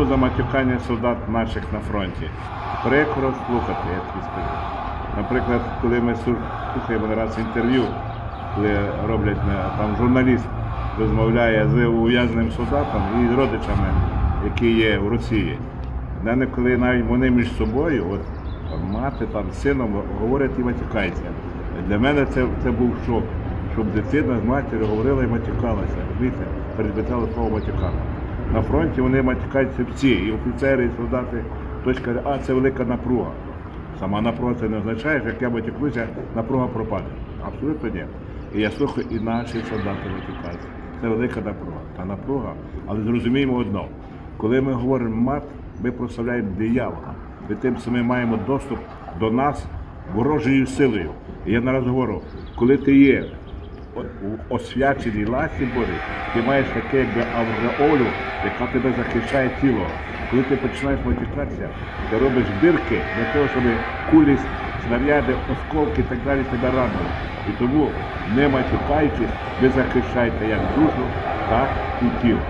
ну, за матюкання солдат наших на фронті. Прикро слухати, я тобі скажу. Наприклад, коли ми слухаємо раз інтерв'ю, коли роблять там журналіст розмовляє з ув'язненим солдатом і з родичами, які є в Росії. Мене коли навіть вони між собою, от мати там з сином говорять і матюкаються. Для мене це, це був шок, щоб дитина з матір'ю говорила і матюкалася. Розумієте, передбачала слово матюкана. На фронті вони матюкаються всі, і офіцери, і солдати. Хтось каже, а це велика напруга. Сама напруга це не означає, що як я матюкуся, напруга пропаде. Абсолютно ні. І я слухаю, і наші солдати матюкаються. Це велика напруга. Та напруга, але зрозуміємо одно. Коли ми говоримо мат, ми прославляємо диявола. І тим самим маємо доступ до нас ворожою силою. І я нараз говорю, коли ти є освяченій ласі Божій, ти маєш таке якби авреолю, яка тебе захищає тіло. Коли ти починаєш матюкатися, ти робиш дирки для того, щоб кулі, снаряди, осколки і так далі тебе ранили. І тому, не матюкаючись, ви захищаєте як душу, так і тіло.